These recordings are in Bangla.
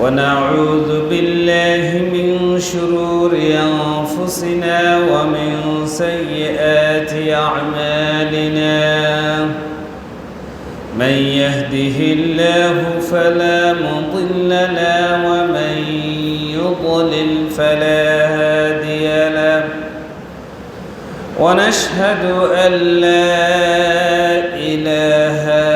ونعوذ بالله من شرور أنفسنا ومن سيئات أعمالنا. من يهده الله فلا مضل له ومن يضلل فلا هادي له. ونشهد أن لا إله إلا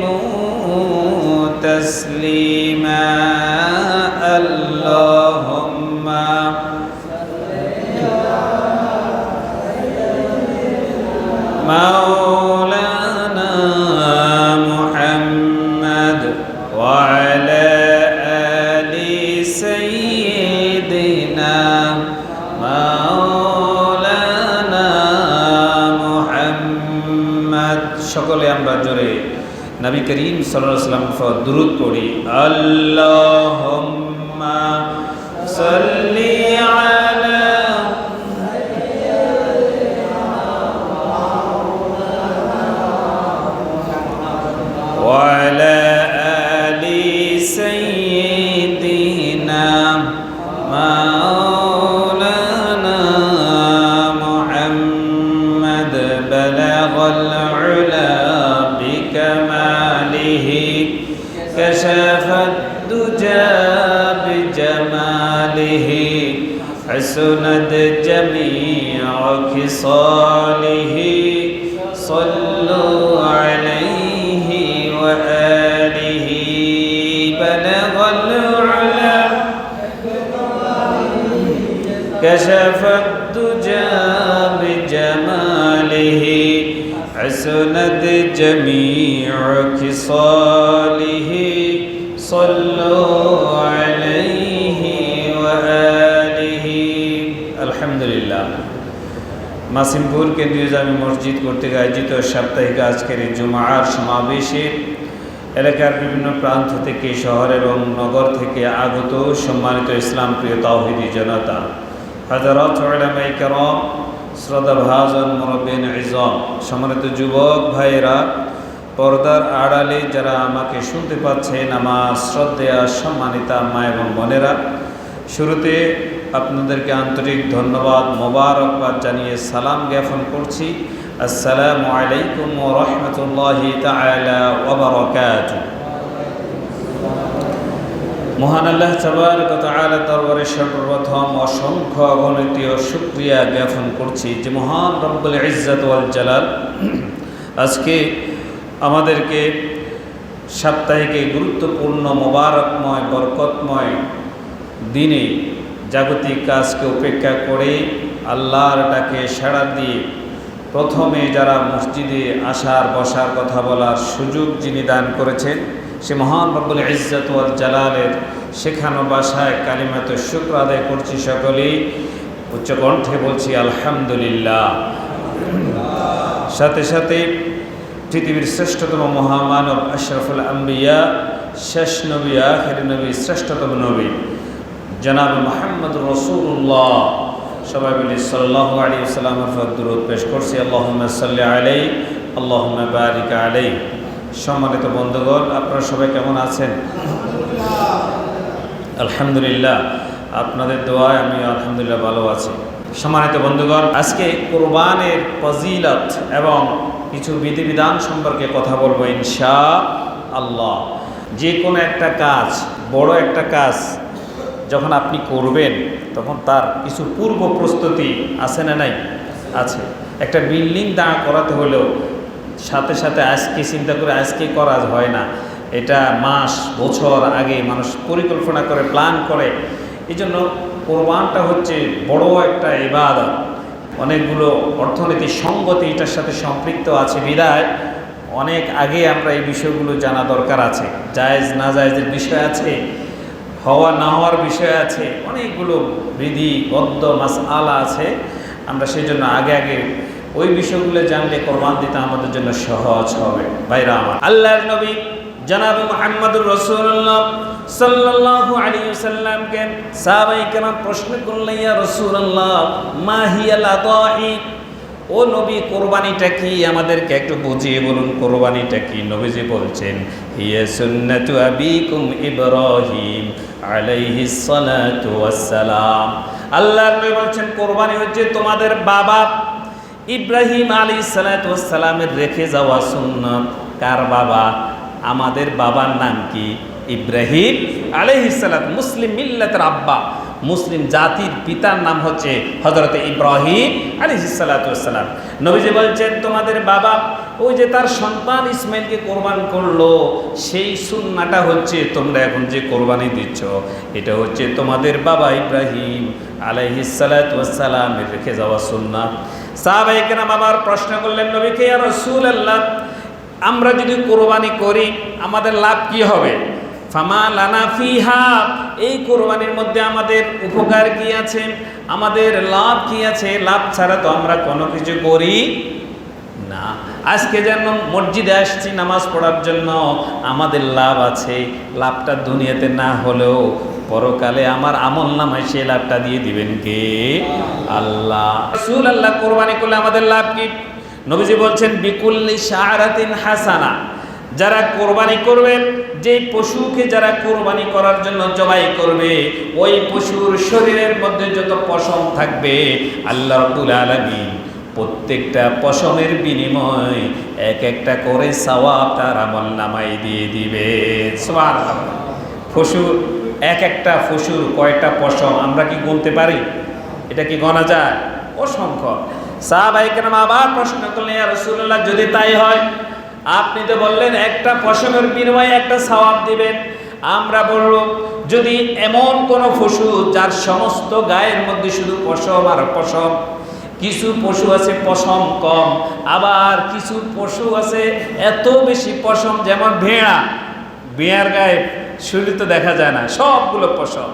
وسلموا تسليما সকলে আমরা জোরে নবী করিম সাল্লাম দূরত পড়ি আল্লাহ সাল্লি جميع خصاله صلوا عليه وآله. بلغ العلا. كشف الدجى بجماله. حسنت جميع خصاله. صلوا عليه মাসিমপুর কেন্দ্রীয় জামি মসজিদ কর্তৃক আয়োজিত সাপ্তাহিক আজকের জুমার সমাবেশে এলাকার বিভিন্ন প্রান্ত থেকে, শহর এবং নগর থেকে আগত সম্মানিত ইসলাম প্রিয় তাওহিদি জনতা, হাজারত শ্রদ্ধা ভাজন, মুরব্বিন, ইজম, সম্মানিত যুবক ভাইয়েরা, পর্দার আড়ালে যারা আমাকে শুনতে পাচ্ছেন, আমার শ্রদ্ধেয়া সম্মানিতা মা এবং বোনেরা, শুরুতে আপনাদেরকে আন্তরিক ধন্যবাদ মোবারকবাদ জানিয়ে সালাম জ্ঞাপন করছি। আসসালামু আলাইকুম ও রহমতুল্লাহি মহান আল্লাহ তাআলা দরবারে সর্বপ্রথম অসংখ্য অগণিত শুক্রিয়া জ্ঞাপন করছি যে মহান রব্বুল ইজ্জত ওয়াল জালাল আজকে আমাদেরকে সাপ্তাহিক এই গুরুত্বপূর্ণ মোবারকময়, বরকতময় দিনে জাগতিক কাজকে উপেক্ষা করে আল্লাহর ডাকে সাড়া দিয়ে প্রথমে যারা মসজিদে আসার, বসার কথা বলার সুযোগ যিনি দান করেছেন, সে মহান রব্বুল ইজ্জত ওয়াল জালালের শেখানো বাসায় কালিমাত শুক্র আদায় করছি সকলেই। উচ্চকণ্ঠে বলছি, আলহামদুলিল্লাহ। সাথে সাথে পৃথিবীর শ্রেষ্ঠতম মহামানব আশরাফুল আম্বিয়া, শেষ নবী, আখের নবী, শ্রেষ্ঠতম নবী। জনাব মোহাম্মদ রসুল্লাহ সবাই বলি সাল্লাহ আলী সাল্লামের পেশ করছি। আল্লাহ সাল্লি আলাই আল্লাহ বারিক আলাই সম্মানিত বন্ধুগণ, আপনারা সবাই কেমন আছেন? আলহামদুলিল্লাহ, আপনাদের দোয়ায় আমি আলহামদুলিল্লাহ ভালো আছি। সম্মানিত বন্ধুগণ, আজকে কোরবানের ফজিলত এবং কিছু বিধিবিধান সম্পর্কে কথা বলব ইনশা আল্লাহ যে কোনো একটা কাজ, বড় একটা কাজ যখন আপনি করবেন, তখন তার কিছু পূর্ব প্রস্তুতি আছে না নাই? আছে। একটা বিল্ডিং দাঁড় করাতে হলেও সাথে সাথে আজকে চিন্তা করে আজকে করা হয় না। এটা মাস, বছর আগে মানুষ পরিকল্পনা করে, প্ল্যান করে। এই জন্য কোরবানটা হচ্ছে বড় একটা ইবাদত। অনেকগুলো অর্থনীতি সঙ্গতি এটার সাথে সম্পৃক্ত আছে, বিদায়। অনেক আগে আমরা এই বিষয়গুলো জানা দরকার আছে। জায়েজ, না জায়েজের বিষয় আছে। হওয়া না হওয়ার বিষয় আছে। অনেকগুলো বিধি বদ্ধ মাস আলা আছে। আমরা সেই জন্য আগে আগে ওই বিষয়গুলো জানলে কোরবান দিতে আমাদের জন্য সহজ হবে। বাইরা আমার, আল্লাহর নবী জনাব মোহাম্মদুর রসুল্লাহ সাল্লাল্লাহু আলাইহি সাল্লামকে সাহাবাই কেরাম প্রশ্ন করলেন, ইয়া রাসূলুল্লাহ, মা হিয়াল আদাহি ও নবী, কোরবানিটা কি? আমাদেরকে একটু বুঝিয়ে বলুন, কোরবানিটা কি? নবীজি বলছেন, হিয়া সুন্নাতু আবিকুম ইব্রাহিম সালাতু ওয়াসসালাম। আল্লাহর নবী বলছেন, কোরবানি হচ্ছে তোমাদের বাবা ইব্রাহিম আলী সালাতামের রেখে যাওয়া সুন্নত। কার বাবা? আমাদের বাবার নাম কি? ইব্রাহিম আলহিসাল্লাত মুসলিম মিল্লাতের আব্বা। মুসলিম জাতির পিতার নাম হচ্ছে হজরত ইব্রাহিম আলিহিসাল্লাতাম নবীজি বলছেন, তোমাদের বাবা ওই যে তার সন্তান ইসমাইলকে কোরবান করল, সেই সুন্নাটা হচ্ছে তোমরা এখন যে কোরবানি দিচ্ছ, এটা হচ্ছে তোমাদের বাবা ইব্রাহিম আলাইহিসাল্লাতামের রেখে যাওয়া সুন্না সাহাবাহিকেরাম আবার প্রশ্ন করলেন, নবীকে রসুল আল্লাহ আমরা যদি কোরবানি করি, আমাদের লাভ কি হবে? ফামা লানা ফিহা, এই কোরবানির মধ্যে আমাদের উপকার কি আছে? আমাদের লাভ কি আছে? লাভ ছাড়া তো আমরা কোনো কিছু করি না। আজকে যেন মসজিদে আসছি, নামাজ পড়ার জন্য আমাদের লাভ আছে। লাভটা দুনিয়াতে না হলেও পরকালে আমার আমল নামায় সে লাভটা দিয়ে দিবেন কে? আল্লাহ। আল্লাহ কোরবানি করলে আমাদের লাভ কি? নবীজি বলছেন, বিকুল্লি শাহরাতিন হাসানা। যারা কোরবানি করবেন যে পশুকে যারা কোরবানি করার জন্য জবাই করবে, ওই পশুর শরীরের মধ্যে যত পশম থাকবে, আল্লাহ রবুল আলমী প্রত্যেকটা পশমের বিনিময় এক একটা করে সওয়াব তার আমল নামাই দিয়ে দিবে। পশুর এক একটা পশুর কয়টা পশম আমরা কি গুনতে পারি? এটা কি গণা যায়? অসংখ্য। সাহাবাহিকেরাম আবার প্রশ্ন করলেন রসুল্লাহ যদি তাই হয় আপনি তো বললেন, একটা পশমের বিনিময়ে একটা সওয়াব দিবেন। আমরা বলল যদি এমন কোনো পশু যার সমস্ত গায়ের মধ্যে শুধু পশম আর পশম, কিছু পশু আছে পশম কম, আবার কিছু পশু আছে এত বেশি পশম যেমন ভেড়া, ভেড়ার গায়ে শরীর তো দেখা যায় না, সবগুলো পশম।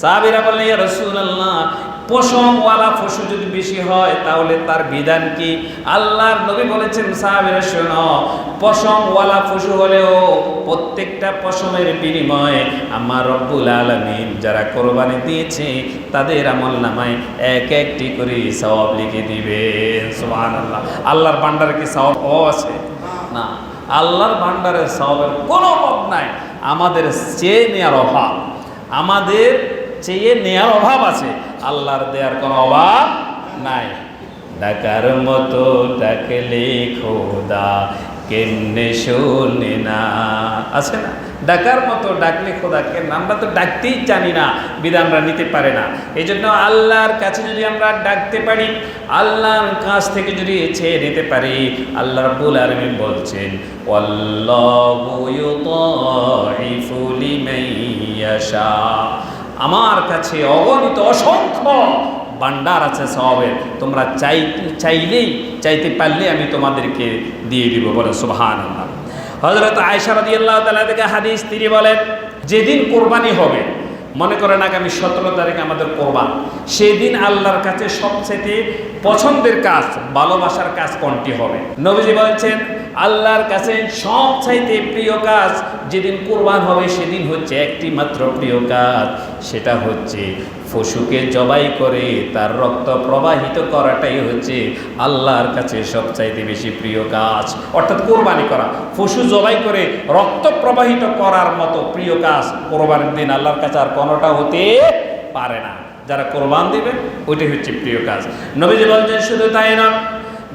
সাহাবিরা বললেন, ইয়া রাসূলুল্লাহ পশমওয়ালা পশু যদি বেশি হয়, তাহলে তার বিধান কি? আল্লাহর নবী বলেছেন, সাহাবিরা শোনো পশমওয়ালা পশু হলেও প্রত্যেকটা পশমের বিনিময়ে আমার রব্বুল আলমিন যারা কোরবানি দিয়েছে, তাদের আমল নামায় এক একটি করে সওয়াব লিখে দিবে। সুবহানাল্লাহ। আল্লাহর ভান্ডারে কি সওয়াব ও আছে? না। আল্লাহর ভান্ডারের সওয়াবের কোনো অভাব নাই। আমাদের চেয়ে নেওয়ার অভাব। আমাদের চেয়ে নেওয়ার অভাব আছে। আল্লাহর দেওয়ার কোনো অভাব নাই। ডাকার মতো ডাকলে খোদা, কেমনে শোনে না? আছে না? ডাকার মতো ডাকলে খোদা খোদাকে আমরা তো ডাকতেই জানি না বিধা আমরা নিতে পারে না। এই জন্য আল্লাহর কাছে যদি আমরা ডাকতে পারি, আল্লাহর কাছ থেকে যদি চেয়ে নিতে পারি, আল্লাহ রাব্বুল আলামিন বলছেন ইয়াশা। আমার কাছে অগণিত অসংখ্য ভান্ডার আছে সবের। তোমরা চাই, চাইলেই, চাইতে পারলে আমি তোমাদেরকে দিয়ে দিব, বলে সুবহান আল্লাহ হজরত আয়সা রদি আল্লাহ তালা থেকে হাদিস তিনি বলেন, যেদিন কোরবানি হবে, মনে করেন আগামী সতেরো তারিখ আমাদের কোরবান, সেদিন আল্লাহর কাছে সবচেয়ে পছন্দের কাজ, ভালোবাসার কাজ কোনটি হবে? নবীজি বলছেন, আল্লাহর কাছে সবচাইতে প্রিয় কাজ যেদিন কোরবান হবে, সেদিন হচ্ছে একটি মাত্র প্রিয় কাজ। সেটা হচ্ছে পশুকে জবাই করে তার রক্ত প্রবাহিত করাটাই হচ্ছে আল্লাহর কাছে সবচাইতে বেশি প্রিয় কাজ। অর্থাৎ কোরবানি করা। পশু জবাই করে রক্ত প্রবাহিত করার মতো প্রিয় কাজ কোরবানির দিন আল্লাহর কাছে আর কোনোটা হতে পারে না। যারা কোরবান দেবে, ওইটাই হচ্ছে প্রিয় কাজ। নবীজি বলছেন, শুধু তাই না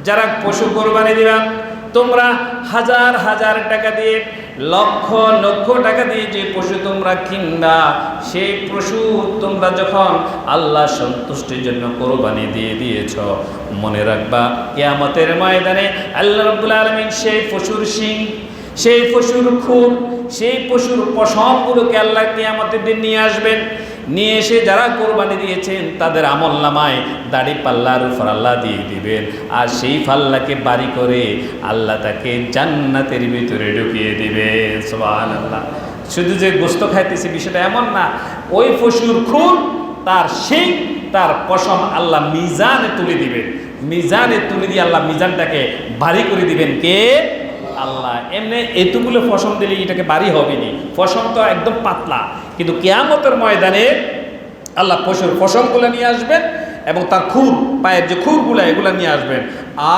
যারা পশু কোরবানি দিবা তোমরা হাজার হাজার টাকা দিয়ে, লক্ষ লক্ষ টাকা দিয়ে যে পশু তোমরা কিনবা, সেই পশু তোমরা যখন আল্লাহ সন্তুষ্টির জন্য কোরবানি দিয়ে দিয়েছ, মনে রাখবা, কেয়ামতের ময়দানে আল্লাহ রব্বুল আলমিন সেই পশুর শিং, সেই পশুর খুব সেই পশুর পশমগুলোকে আল্লাহ কেয়ামতের দিন নিয়ে আসবেন। নিয়ে এসে যারা কোরবানি দিয়েছেন, তাদের আমল নামায় দাড়ি পাল্লার আল্লাহ দিয়ে দিবেন। আর সেই ফাল্লাকে বাড়ি করে আল্লাহ তাকে জান্নাতের ভিতরে ঢুকিয়ে দিবেন। সোহান আল্লাহ শুধু যে গোস্ত খাইতেছে বিষয়টা এমন না, ওই পশুর খুন, তার শিং, তার পশম আল্লাহ মিজানে তুলে দিবেন। মিজানে তুলে দিয়ে আল্লাহ মিজানটাকে ভারী করে দিবেন কে? আল্লাহ। এমনি এতগুলো ফসম দিলে এটাকে বাড়ি হবে নি ফসম তো একদম পাতলা। কিন্তু কেয়ামতের ময়দানে আল্লাহ পশুর ফসলগুলো নিয়ে আসবেন এবং তার খুর, পায়ের যে খুরগুলো, এগুলো নিয়ে আসবেন।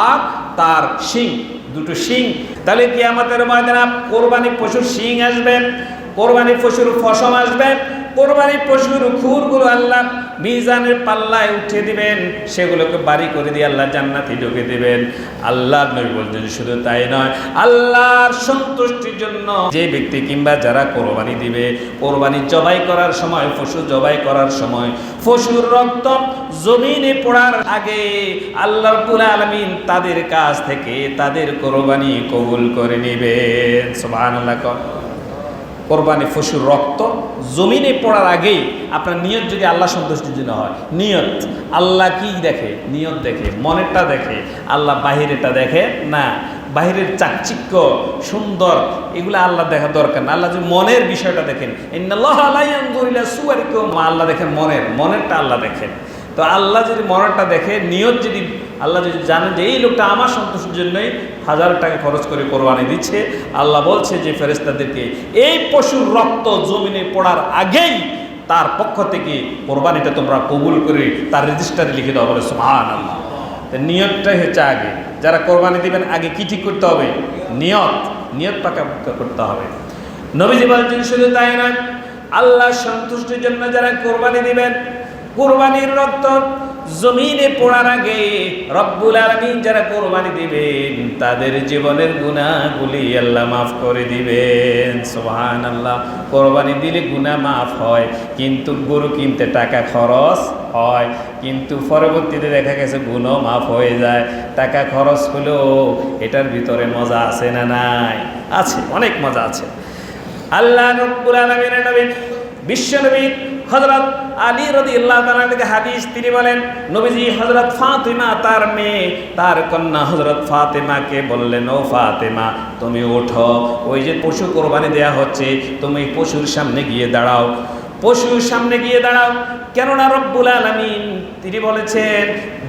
আর তার শিং, দুটো শিং তাহলে কেয়ামতের ময়দানে কোরবানি পশুর শিং আসবেন কোরবানি পশুর ফসম আসবেন কোরবানি পশুর খুরগুলো আল্লাহ মিজানের পাল্লায় উঠে দিবেন, সেগুলোকে বাড়ি করে দিয়ে আল্লাহ জান্নাতি ঢুকে দিবেন। আল্লাহ নবী বলছেন শুধু তাই নয়, আল্লাহর সন্তুষ্টির জন্য যে ব্যক্তি কিংবা যারা কোরবানি দিবে, কোরবানি জবাই করার সময়, পশু জবাই করার সময়, পশুর রক্ত জমিনে পড়ার আগে আল্লাহ আলমিন তাদের কাছ থেকে তাদের কোরবানি কবুল করে নেবেন কর। কোরবানি পশুর রক্ত জমিনে পড়ার আগেই আপনার নিয়ত যদি আল্লাহ সন্তুষ্টির জন্য হয়, নিয়ত। আল্লাহ কি দেখে? নিয়ত দেখে, মনেরটা দেখে। আল্লাহ বাহিরেটা দেখে না। বাহিরের চাকচিক্য, সুন্দর, এগুলো আল্লাহ দেখা দরকার না। আল্লাহ যদি মনের বিষয়টা দেখেন আল্লাহ দেখেন মনের, মনেরটা আল্লাহ দেখেন। তো আল্লাহ যদি মনেরটা দেখে, নিয়ত যদি আল্লাহ যদি জানেন যে এই লোকটা আমার সন্তোষের জন্যই হাজার টাকা খরচ করে কোরবানি দিচ্ছে, আল্লাহ বলছে যে ফেরেস্তাদেরকে এই পশুর রক্ত জমিনে পড়ার আগেই তার পক্ষ থেকে কোরবানিটা তোমরা কবুল করে তার রেজিস্টারে লিখে দেওয়া বলে সুহান আল্লাহ নিয়তটাই হচ্ছে আগে। যারা কোরবানি দিবেন, আগে কি ঠিক করতে হবে? নিয়ত। নিয়ত পাকা করতে হবে। নবীজি বলছেন শুধু তাই নয় আল্লাহ সন্তুষ্টির জন্য যারা কোরবানি দিবেন, কোরবানির রক্ত জমিনে পড়ার আগে রব্বুল আলমিন যারা কোরবানি দিবেন, তাদের জীবনের গুণাগুলি আল্লাহ মাফ করে দিবেন। সোহান আল্লাহ কোরবানি দিলে গুণা মাফ হয়, কিন্তু গরু কিনতে টাকা খরচ হয়, কিন্তু পরবর্তীতে দেখা গেছে গুণও মাফ হয়ে যায়। টাকা খরচ হলেও এটার ভিতরে মজা আছে না নাই? আছে, অনেক মজা আছে। আল্লাহ রব্বুল আলমিনের নবী বিশ্বনবী হজরত আলী রদি আল্লাহ থেকে হাদিস তিনি বলেন, নবীজি হজরত ফাতেমা তার মেয়ে, তার কন্যা হজরত ফাতেমাকে বললেন, ও ফাতেমা, তুমি ওঠো, ওই যে পশু কোরবানি দেয়া হচ্ছে, তুমি পশুর সামনে গিয়ে দাঁড়াও। পশুর সামনে গিয়ে দাঁড়াও কেননা রব্বুল আলমিন, তিনি বলেছেন,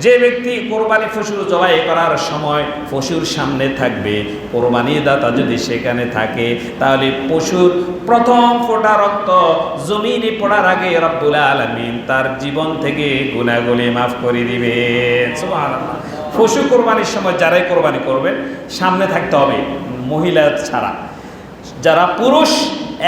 যে ব্যক্তি কোরবানি পশু জবাই করার সময় পশুর সামনে থাকবে কোরবানি দাতা যদি সেখানে থাকে, তাহলে পশুর প্রথম ফোটা রক্ত জমিনে পড়ার আগে রব্বুল আলমিন তার জীবন থেকে গুণাগুলি মাফ করে সুবহানাল্লাহ। পশু কোরবানির সময় যারাই কোরবানি করবেন, সামনে থাকতে হবে মহিলা ছাড়া যারা পুরুষ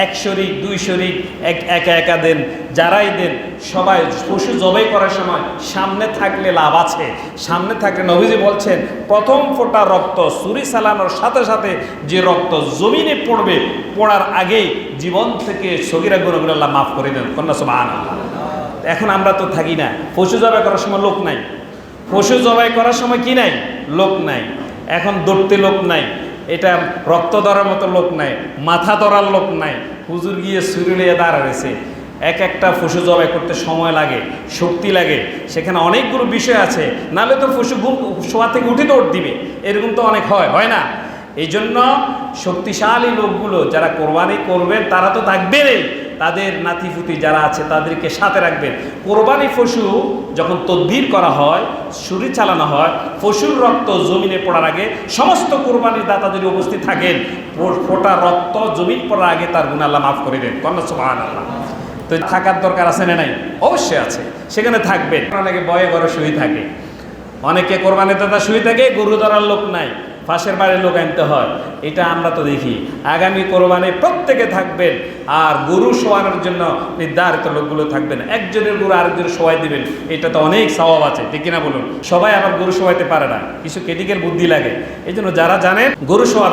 এক শরিক দুই শরিক এক, একা একা দেন, যারাই দেন, সবাই পশু জবাই করার সময় সামনে থাকলে লাভ আছে। সামনে থাকলে নবীজি বলছেন, প্রথম ফোঁটা রক্ত সুরি চালানোর সাথে সাথে যে রক্ত জমিনে পড়বে, পড়ার আগেই জীবন থেকে সগিরা গুণগুলো মাফ করে দেন। কন্যা সুবাহ এখন আমরা তো থাকি না। পশু জবাই করার সময় লোক নাই। পশু জবাই করার সময় কি নাই? লোক নাই। এখন দৌড়তে লোক নাই। এটা রক্ত ধরার মতো লোক নাই, মাথা ধরার লোক নাই। হুজুর গিয়ে সুরিলিয়ে দাঁড়াইছে এক একটা পশু জবাই করতে সময় লাগে, শক্তি লাগে। সেখানে অনেকগুলো বিষয় আছে। নাহলে তো পশু ঘুম, শোয়া থেকে উঠে দৌড় দিবে। এরকম তো অনেক হয় হয় না? এই জন্য শক্তিশালী লোকগুলো যারা কোরবানি করবেন তারা তো থাকবেনই তাদের নাতিপুতি যারা আছে তাদেরকে সাথে রাখবেন। কোরবানি পশু যখন তদবির করা হয়, ছুরি চালানো হয়, পশুর রক্ত জমিনে পড়ার আগে সমস্ত কোরবানির দাতা যদি উপস্থিত থাকেন ফোটা রক্ত জমিন পড়ার আগে তার গুণ আল্লাহ মাফ করে দেন। কন্যা সুবহান আল্লাহ তো থাকার দরকার আছে না নাই? অবশ্যই আছে। সেখানে থাকবেন। অনেকে বয়ে ঘরে শুয়ে থাকে। অনেকে কোরবানির দাতা শুয়ে থাকে, গরু ধরার লোক নাই। পাশের বাড়ির লোক আনতে হয়। এটা আমরা তো দেখি। আগামী কোরবানি প্রত্যেকে থাকবেন আর গরু শোয়ানোর জন্য নির্ধারিত লোকগুলো থাকবেন। একজনের গরু আরেকজনের শোয়াই দেবেন। এটা তো অনেক স্বভাব আছে। ঠিক কিনা বলুন? সবাই আবার গরু শোয়াইতে পারে না। কিছু ক্রিটিক্যাল বুদ্ধি লাগে। এই যারা জানেন, গরু শোয়াবে।